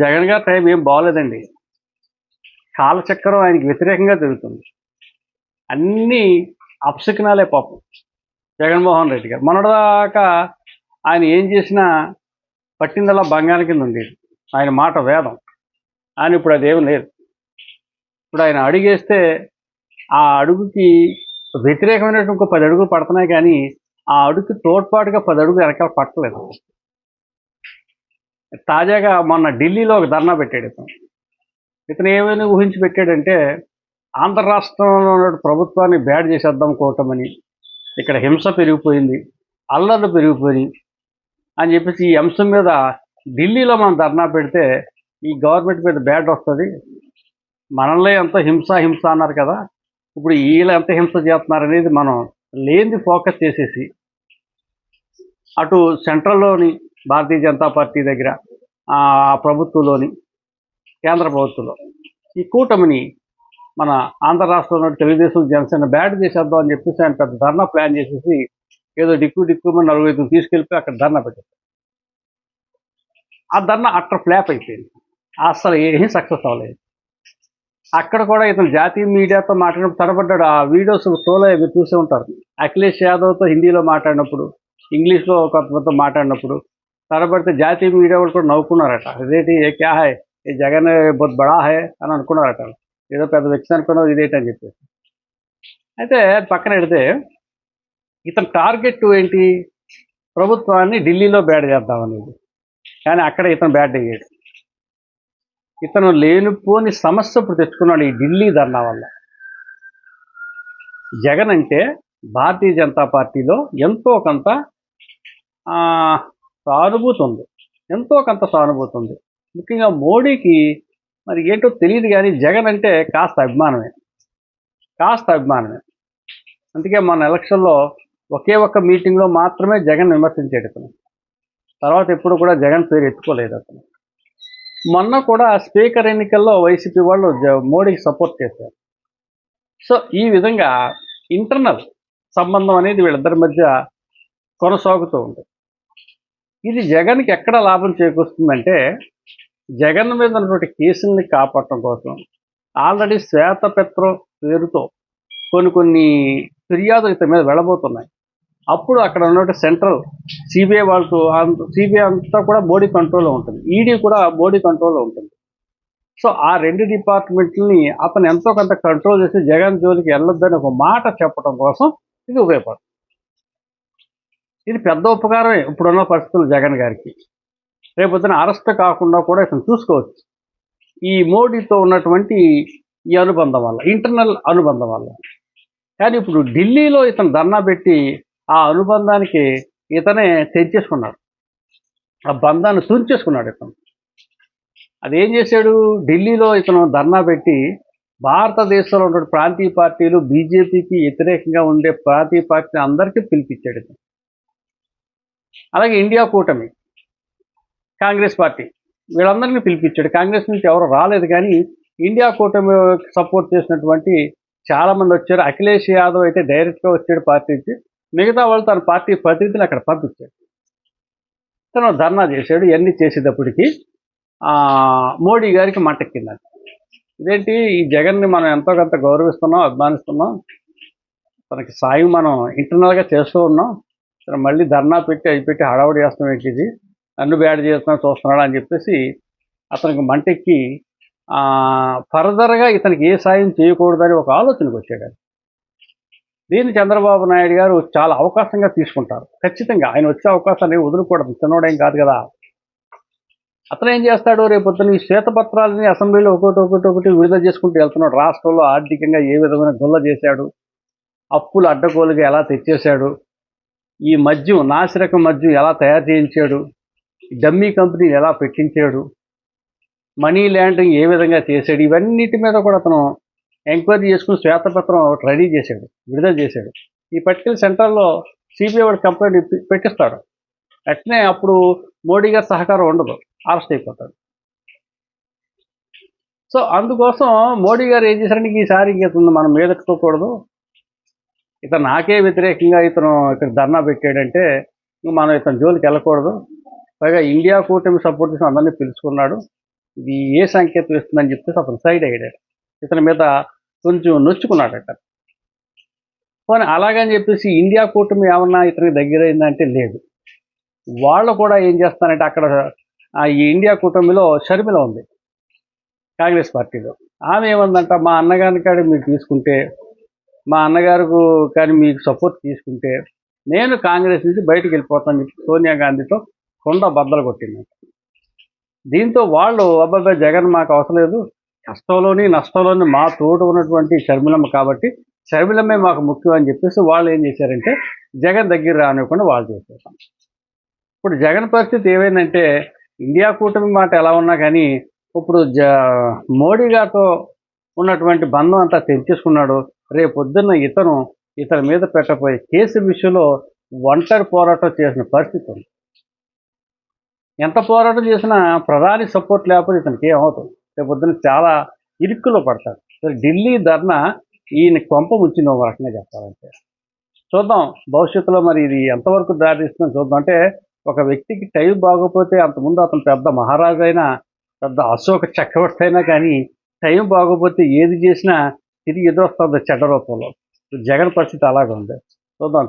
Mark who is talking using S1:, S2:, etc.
S1: జగన్ గారి టైం ఏం బాగోలేదండి. కాలచక్రం ఆయనకి వ్యతిరేకంగా తిరుగుతుంది. అన్నీ అప్సకినాలే పాపం జగన్మోహన్ రెడ్డి గారు. మొన్నటిదాకా ఆయన ఏం చేసినా పట్టిందల్లా బంగారం కింద ఉండేది. ఆయన మాట వేదం. ఆయన ఇప్పుడు అదేం లేదు. ఇప్పుడు ఆయన అడుగేస్తే ఆ అడుగుకి వ్యతిరేకమైనటువంటి ఇంకో పది అడుగులు పడుతున్నాయి కానీ ఆ అడుగుకి తోడ్పాటుగా పది అడుగులు వెనకాల పట్టలేదు. తాజాగా మొన్న ఢిల్లీలో ఒక ధర్నా పెట్టాడు ఇతను. ఇతను ఏమైనా ఊహించి పెట్టాడంటే ఆంధ్ర రాష్ట్రంలో ఉన్న ప్రభుత్వాన్ని బ్యాడ్ చేసేద్దాం కూటమని ఇక్కడ హింస పెరిగిపోయింది అల్లర్లు పెరిగిపోయి అని చెప్పేసి ఈ అంశం మీద ఢిల్లీలో మనం ధర్నా పెడితే ఈ గవర్నమెంట్ మీద బ్యాడ్ వస్తుంది. మనల్ని ఎంత హింస హింస అన్నారు కదా. ఇప్పుడు వీళ్ళు ఎంత హింస చేస్తున్నారు అనేది మనం లేనిది ఫోకస్ చేసేసి అటు సెంట్రల్లోని భారతీయ జనతా పార్టీ దగ్గర ఆ ప్రభుత్వంలోని కేంద్ర ప్రభుత్వంలో. ఈ కూటమిని మన ఆంధ్ర రాష్ట్రంలో తెలుగుదేశం జనసేన బ్యాడ్ చేసేద్దాం అని చెప్పేసి ఆయన పెద్ద ధర్నా ప్లాన్ చేసేసి ఏదో డిక్కు డిక్కుమని నలుగురు ఐదు తీసుకెళ్ళిపోయి అక్కడ ధర్నా పెట్టారు. ఆ ధర్నా అట్ట ఫ్లాప్ అయిపోయింది. అసలు ఏమీ సక్సెస్ అవ్వలేదు. అక్కడ కూడా ఇతను జాతీయ మీడియాతో మాట్లాడినప్పుడు తడబడ్డాడు. ఆ వీడియోస్ టోలో మీరు చూసే ఉంటారు. అఖిలేష్ యాదవ్తో హిందీలో మాట్లాడినప్పుడు ఇంగ్లీష్లో కొంతమందితో మాట్లాడినప్పుడు తడబడితే జాతీయ మీడియా వాళ్ళు కూడా నవ్వుకున్నారట. ఇదేంటి ఏ క్యా హై? ఏ జగన్ బొత్ బడా హై అని అనుకున్నారట ఏదో పెద్ద వ్యక్తి అనుకున్నావు ఇదేంటి అని చెప్పేసి. అయితే పక్కన పెడితే ఇతని టార్గెట్ ఏంటి? ప్రభుత్వాన్ని ఢిల్లీలో బ్యాడ్ చేద్దామనేది. కానీ అక్కడ ఇతను బ్యాడ్ అయ్యాడు ఇతను లేనిపోని సమస్య ఇప్పుడు తెచ్చుకున్నాడు ఈ ఢిల్లీ ధర్నా వల్ల. జగన్ అంటే భారతీయ జనతా పార్టీలో ఎంతో కొంత ఆ, సానుభూతి ఉంది ఎంతో కొంత సానుభూతి ఉంది ముఖ్యంగా మోడీకి మరి ఏంటో తెలియదు కానీ జగన్ అంటే కాస్త అభిమానమే. కాస్త అభిమానమే. అందుకే మన ఎలక్షన్లో ఒకే ఒక్క మీటింగ్లో మాత్రమే జగన్ విమర్శించాడు అతను తర్వాత ఎప్పుడు కూడా జగన్ పేరు ఎత్తుకోలేదు అతను. మొన్న కూడా స్పీకర్ ఎన్నికల్లో వైసీపీ వాళ్ళు మోడీకి సపోర్ట్ చేశారు. సో ఈ విధంగా ఇంటర్నల్ సంబంధం అనేది వీళ్ళిద్దరి మధ్య కొనసాగుతూ ఉంది. ఇది జగన్కి ఎక్కడ లాభం చేకూరుస్తుందంటే జగన్ మీద ఉన్నటువంటి కేసుల్ని కాపాడటం కోసం. ఆల్రెడీ శ్వేతపత్రం పేరుతో కొన్ని కొన్ని ఫిర్యాదులు ఇతని మీద వెళ్ళబోతున్నాయి. అప్పుడు అక్కడ ఉన్నటువంటి సెంట్రల్ సిబిఐ వాళ్ళతో సిబిఐ అంతా కూడా బోడీ కంట్రోల్లో ఉంటుంది. ఈడీ కూడా బోడీ కంట్రోల్లో ఉంటుంది. సో ఆ రెండు డిపార్ట్మెంట్ని అతను ఎంతో కొంత కంట్రోల్ చేసి జగన్ జోలికి వెళ్ళొద్దని ఒక మాట చెప్పడం కోసం ఇది ఉపయోగపడుతుంది. ఇది పెద్ద ఉపకారమే ఇప్పుడున్న పరిస్థితులు జగన్ గారికి. రేపొద్దున అరెస్ట్ కాకుండా కూడా ఇతను చూసుకోవచ్చు. ఈ మోడీతో ఉన్నటువంటి ఈ అనుబంధం వల్ల ఇంటర్నల్ అనుబంధం వల్ల. కానీ ఇప్పుడు ఢిల్లీలో ఇతను ధర్నా పెట్టి ఆ అనుబంధానికి ఇతనే తెంచేసుకున్నాడు ఆ బంధాన్ని తుంచేసుకున్నాడు ఇతను. అదేం చేశాడు? ఢిల్లీలో ఇతను ధర్నా పెట్టి భారతదేశంలో ఉన్న ప్రాంతీయ పార్టీలు బీజేపీకి వ్యతిరేకంగా ఉండే ప్రాంతీయ పార్టీని అందరికీ పిలిపించాడు ఇతను. అలాగే ఇండియా కూటమి కాంగ్రెస్ పార్టీ వీళ్ళందరినీ పిలిపించాడు. కాంగ్రెస్ నుంచి ఎవరు రాలేదు కానీ ఇండియా కూటమి సపోర్ట్ చేసినటువంటి చాలా మంది వచ్చారు. అఖిలేష్ యాదవ్ అయితే డైరెక్ట్గా వచ్చాడు పార్టీ నుంచి. మిగతా వాళ్ళు తన పార్టీ ప్రతినిధిని అక్కడ పంపించాడు తను ధర్నా చేశాడు ఇవన్నీ చేసేటప్పటికి ఆ, మోడీ గారికి మంటెక్కిందంట ఇదేంటి? ఈ జగన్ని మనం ఎంతో కొంత గౌరవిస్తున్నాం అభిమానిస్తున్నాం. తనకి సాయం మనం ఇంటర్నల్గా చేస్తూ ఉన్నాం. సరే మళ్ళీ ధర్నా పెట్టి అవి పెట్టి హడావుడి చేస్తాం ఏంటి ఇది? నన్ను బ్యాడ్ చేస్తున్నాడు చూస్తున్నాడు అని చెప్పేసి అతనికి మంటెక్కి ఆ, ఫర్దర్గా ఇతనికి ఏ సాయం చేయకూడదని ఒక ఆలోచనకు వచ్చాడు దీన్ని చంద్రబాబు నాయుడు గారు చాలా అవకాశంగా తీసుకుంటారు. ఖచ్చితంగా ఆయన వచ్చే అవకాశాన్ని వదులుకోవడం చిన్నోడేం కాదు కదా. అతను ఏం చేస్తాడు? రేపు ఈ శ్వేతపత్రాలని అసెంబ్లీలో ఒకటి ఒకటి ఒకటి విడుదల చేసుకుంటూ వెళ్తున్నాడు. రాష్ట్రంలో ఆర్థికంగా ఏ విధమైన గుల్ల చేశాడు? అప్పులు అడ్డగోలుగా ఎలా తెచ్చేశాడు? ఈ మద్యం నాసిరకం మద్యం ఎలా తయారు చేయించాడు? డమ్మీ కంపెనీ ఎలా పెట్టించాడు? మనీ ల్యాండింగ్ ఏ విధంగా చేశాడు? ఇవన్నిటి మీద కూడా అతను ఎంక్వైరీ చేసుకుని శ్వేతపత్రం ఒకటి రెడీ చేశాడు విడుదల చేశాడు. ఈ పర్టికులర్ సెంటర్లో సిబిఐ వాడు కంప్లైంట్ పెట్టిస్తాడు. అట్నే అప్పుడు మోడీ గారి సహకారం ఉండదు అరెస్ట్ అయిపోతాడు. సో అందుకోసం మోడీ గారు ఏం చేశారంటే ఈసారి ఇంక ఇతను మనం మీదెట్టుకోకూడదు ఇతను నాకే వ్యతిరేకంగా ఇతను ఇక్కడ ధర్నా పెట్టాడంటే మనం ఇతను జోలికి వెళ్ళకూడదు. పైగా ఇండియా కూటమి సపోర్ట్ చేసిన అందరినీ పిలుచుకున్నాడు. ఇది ఏ సంకేతం ఇస్తుందని చెప్పేసి అతను సైడ్ అయ్యాడు. ఇతని మీద కొంచెం నొచ్చుకున్నాడట కానీ అలాగని చెప్పేసి ఇండియా కూటమి ఏమన్నా ఇతనికి దగ్గర లేదు. వాళ్ళు కూడా ఏం చేస్తారంటే అక్కడ ఈ ఇండియా కూటమిలో షర్మిల ఉంది కాంగ్రెస్ పార్టీలో. ఆమె ఏమందంట మా అన్నగారిని కాడి మీరు తీసుకుంటే మా అన్నగారు కానీ మీకు సపోర్ట్ తీసుకుంటే నేను కాంగ్రెస్ నుంచి బయటకు వెళ్ళిపోతాను చెప్పి సోనియా గాంధీతో కొండ బద్దలు కొట్టింది దీంతో వాళ్ళు అబ్బాయి జగన్ మాకు అవసరం లేదు కష్టంలోని నష్టంలోని మా తోడు ఉన్నటువంటి షర్మిలమ్మ కాబట్టి షర్మిలమ్మే మాకు ముఖ్యం అని చెప్పేసి వాళ్ళు ఏం చేశారంటే జగన్ దగ్గర రానివ్వకుండా వాళ్ళు చేశారు. ఇప్పుడు జగన్ పరిస్థితి ఏమైందంటే ఇండియా కూటమి మాట ఎలా ఉన్నా కానీ ఇప్పుడు జ మోడీ గారితో ఉన్నటువంటి బంధం అంతా తెంచేసుకున్నాడు రేపు పొద్దున్న ఇతను ఇతని మీద పెట్టబోయే కేసు విషయంలో ఒంటరి పోరాటం చేసిన పరిస్థితి ఉంది. ఎంత పోరాటం చేసినా ప్రధాని సపోర్ట్ లేకపోతే ఇతనికి ఏమవుతుంది రేపు పొద్దున్న చాలా ఇరుక్కులో పడతాడు. సరే ఢిల్లీ ధర్నా ఈయన కొంప ముంచింది ఒక రకంగా చెప్పాలంటే. చూద్దాం భవిష్యత్తులో మరి ఇది ఎంతవరకు దారిస్తుందో చూద్దాం. అంటే ఒక వ్యక్తికి టైం బాగోపోతే అంతకుముందు అతను పెద్ద మహారాజు అయినా పెద్ద అశోక చక్రవర్తి అయినా కానీ టైం బాగోపోతే ఏది చేసినా తిరిగి ఎదురొస్తుంది చెడ్డ రూపంలో. జగన్ పరిస్థితి అలాగే ఉంది చూద్దాం.